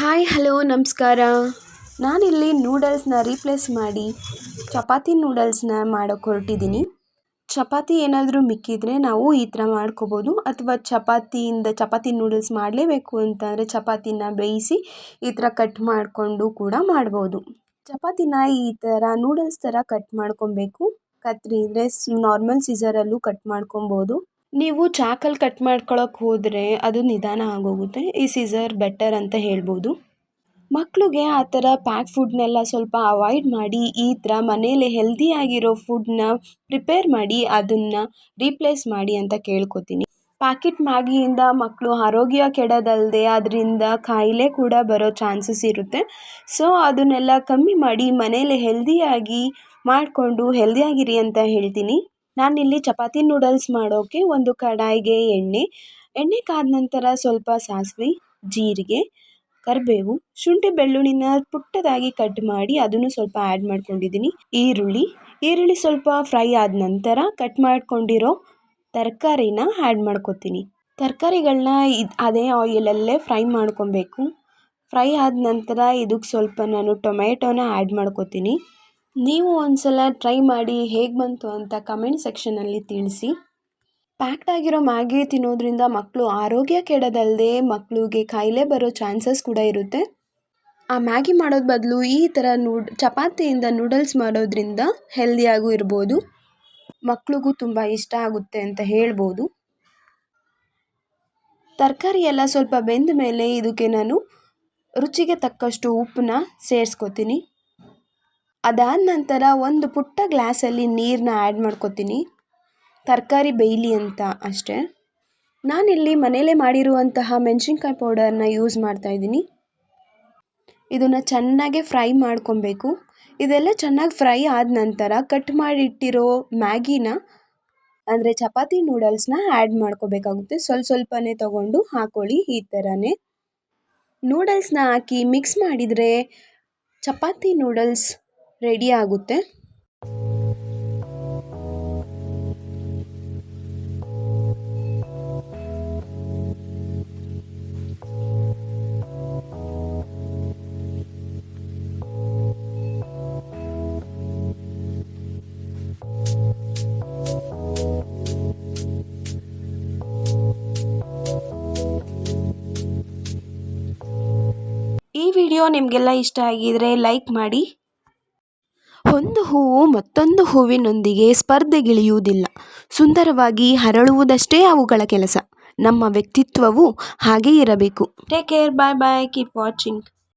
Hi, hello, ನಮಸ್ಕಾರ. ನಾನಿಲ್ಲಿ ನೂಡಲ್ಸ್ನ replace ಮಾಡಿ ಚಪಾತಿ ನೂಡಲ್ಸ್ನ ಮಾಡೋಕ್ಕೆ ಹೊರಟಿದ್ದೀನಿ. ಚಪಾತಿ ಏನಾದರೂ ಮಿಕ್ಕಿದರೆ ನಾವು ಈ ಥರ ಮಾಡ್ಕೋಬೋದು. ಅಥವಾ ಚಪಾತಿಯಿಂದ ಚಪಾತಿ ನೂಡಲ್ಸ್ ಮಾಡಲೇಬೇಕು ಅಂತಂದರೆ ಚಪಾತಿನ ಬೇಯಿಸಿ ಈ ಥರ ಕಟ್ ಮಾಡಿಕೊಂಡು ಕೂಡ ಮಾಡ್ಬೋದು. ಚಪಾತಿನ ಈ ಥರ ನೂಡಲ್ಸ್ ಥರ ಕಟ್ ಮಾಡ್ಕೊಬೇಕು. ಕತ್ರಿ ಅಂದರೆ ನಾರ್ಮಲ್ ಸೀಸರಲ್ಲೂ ಕಟ್ ಮಾಡ್ಕೊಬೋದು. ನೀವು ಚಾಕಲ್ಲಿ ಕಟ್ ಮಾಡ್ಕೊಳಕ್ಕೆ ಹೋದರೆ ಅದು ನಿಧಾನ ಆಗೋಗುತ್ತೆ. ಈ ಸೀಸರ್ ಬೆಟರ್ ಅಂತ ಹೇಳ್ಬೋದು. ಮಕ್ಕಳಿಗೆ ಆ ಥರ ಪ್ಯಾಕ್ ಫುಡ್ನೆಲ್ಲ ಸ್ವಲ್ಪ ಅವಾಯ್ಡ್ ಮಾಡಿ, ಈ ಥರ ಮನೇಲಿ ಹೆಲ್ದಿಯಾಗಿರೋ ಫುಡ್ನ ಪ್ರಿಪೇರ್ ಮಾಡಿ, ಅದನ್ನು ರೀಪ್ಲೇಸ್ ಮಾಡಿ ಅಂತ ಕೇಳ್ಕೊತೀನಿ. ಪ್ಯಾಕೆಟ್ ಮ್ಯಾಗಿಯಿಂದ ಮಕ್ಕಳು ಆರೋಗ್ಯ ಕೆಡೋದಲ್ಲದೆ ಅದರಿಂದ ಕಾಯಿಲೆ ಕೂಡ ಬರೋ ಚಾನ್ಸಸ್ ಇರುತ್ತೆ. ಸೊ ಅದನ್ನೆಲ್ಲ ಕಮ್ಮಿ ಮಾಡಿ ಮನೇಲಿ ಹೆಲ್ದಿಯಾಗಿ ಮಾಡಿಕೊಂಡು ಹೆಲ್ದಿಯಾಗಿರಿ ಅಂತ ಹೇಳ್ತೀನಿ. ನಾನಿಲ್ಲಿ ಚಪಾತಿ ನೂಡಲ್ಸ್ ಮಾಡೋಕ್ಕೆ ಒಂದು ಕಡಾಯಿಗೆ ಎಣ್ಣೆ ಎಣ್ಣೆ ಕಾದ ನಂತರ ಸ್ವಲ್ಪ ಸಾಸಿವೆ, ಜೀರಿಗೆ, ಕರಿಬೇವು, ಶುಂಠಿ ಬೆಳ್ಳುಳ್ಳಿನ ಪುಟ್ಟದಾಗಿ ಕಟ್ ಮಾಡಿ ಅದನ್ನು ಸ್ವಲ್ಪ ಆ್ಯಡ್ ಮಾಡ್ಕೊಂಡಿದ್ದೀನಿ. ಈರುಳ್ಳಿ ಈರುಳ್ಳಿ ಸ್ವಲ್ಪ ಫ್ರೈ ಆದ ನಂತರ ಕಟ್ ಮಾಡ್ಕೊಂಡಿರೋ ತರಕಾರಿನ ಆ್ಯಡ್ ಮಾಡ್ಕೊತೀನಿ. ತರಕಾರಿಗಳನ್ನ ಇದು, ಅದೇ ಆಯಿಲಲ್ಲೇ ಫ್ರೈ ಮಾಡ್ಕೊಬೇಕು. ಫ್ರೈ ಆದ ನಂತರ ಇದಕ್ಕೆ ಸ್ವಲ್ಪ ನಾನು ಟೊಮೆಟೊನ ಆ್ಯಡ್ ಮಾಡ್ಕೊತೀನಿ. ನೀವು ಒಂದ್ಸಲ ಟ್ರೈ ಮಾಡಿ ಹೇಗೆ ಬಂತು ಅಂತ ಕಮೆಂಟ್ ಸೆಕ್ಷನಲ್ಲಿ ತಿಳಿಸಿ. ಪ್ಯಾಕ್ಡ್ ಆಗಿರೋ ಮ್ಯಾಗಿ ತಿನ್ನೋದ್ರಿಂದ ಮಕ್ಕಳು ಆರೋಗ್ಯ ಕೆಡದಲ್ಲದೆ ಮಕ್ಕಳಿಗೆ ಕಾಯಿಲೆ ಬರೋ ಚಾನ್ಸಸ್ ಕೂಡ ಇರುತ್ತೆ. ಆ ಮ್ಯಾಗಿ ಮಾಡೋದು ಬದಲು ಈ ಥರ ನೂಡ್, ಚಪಾತಿಯಿಂದ ನೂಡಲ್ಸ್ ಮಾಡೋದ್ರಿಂದ ಹೆಲ್ದಿಯಾಗೂ ಇರ್ಬೋದು. ಮಕ್ಕಳಿಗೂ ತುಂಬ ಇಷ್ಟ ಆಗುತ್ತೆ ಅಂತ ಹೇಳ್ಬೋದು. ತರಕಾರಿ ಎಲ್ಲ ಸ್ವಲ್ಪ ಬೆಂದ ಮೇಲೆ ಇದಕ್ಕೆ ನಾನು ರುಚಿಗೆ ತಕ್ಕಷ್ಟು ಉಪ್ಪನ್ನ ಸೇರಿಸ್ಕೊತೀನಿ. ಅದಾದ ನಂತರ ಒಂದು ಪುಟ್ಟ ಗ್ಲಾಸಲ್ಲಿ ನೀರನ್ನ ಆ್ಯಡ್ ಮಾಡ್ಕೊತೀನಿ. ತರಕಾರಿ ಬೇಯಲಿ ಅಂತ ಅಷ್ಟೇ. ನಾನಿಲ್ಲಿ ಮನೇಲೇ ಮಾಡಿರುವಂತಹ ಮೆಣಸಿನ್ಕಾಯಿ ಪೌಡರ್ನ ಯೂಸ್ ಮಾಡ್ತಾಯಿದ್ದೀನಿ ಇದನ್ನು ಚೆನ್ನಾಗೆ ಫ್ರೈ ಮಾಡ್ಕೊಬೇಕು. ಇದೆಲ್ಲ ಚೆನ್ನಾಗಿ ಫ್ರೈ ಆದ ನಂತರ ಕಟ್ ಮಾಡಿಟ್ಟಿರೋ ಮ್ಯಾಗಿನ, ಅಂದರೆ ಚಪಾತಿ ನೂಡಲ್ಸ್ನ ಆ್ಯಡ್ ಮಾಡ್ಕೋಬೇಕಾಗುತ್ತೆ. ಸ್ವಲ್ಪ ಸ್ವಲ್ಪನೇ ತಗೊಂಡು ಹಾಕೊಳ್ಳಿ ಈ ಥರನೇ ನೂಡಲ್ಸ್ನ ಹಾಕಿ ಮಿಕ್ಸ್ ಮಾಡಿದರೆ ಚಪಾತಿ ನೂಡಲ್ಸ್ ರೆಡಿ ಆಗುತ್ತೆ. ಈ ವಿಡಿಯೋ ನಿಮಗೆಲ್ಲ ಇಷ್ಟ ಆಗಿದರೆ ಲೈಕ್ ಮಾಡಿ. ಒಂದು ಹೂವು ಮತ್ತೊಂದು ಹೂವಿನೊಂದಿಗೆ ಸ್ಪರ್ಧೆಗಿಳಿಯುವುದಿಲ್ಲ. ಸುಂದರವಾಗಿ ಹರಳುವುದಷ್ಟೇ ಅವುಗಳ ಕೆಲಸ. ನಮ್ಮ ವ್ಯಕ್ತಿತ್ವವು ಹಾಗೇ ಇರಬೇಕು. Take care bye bye keep watching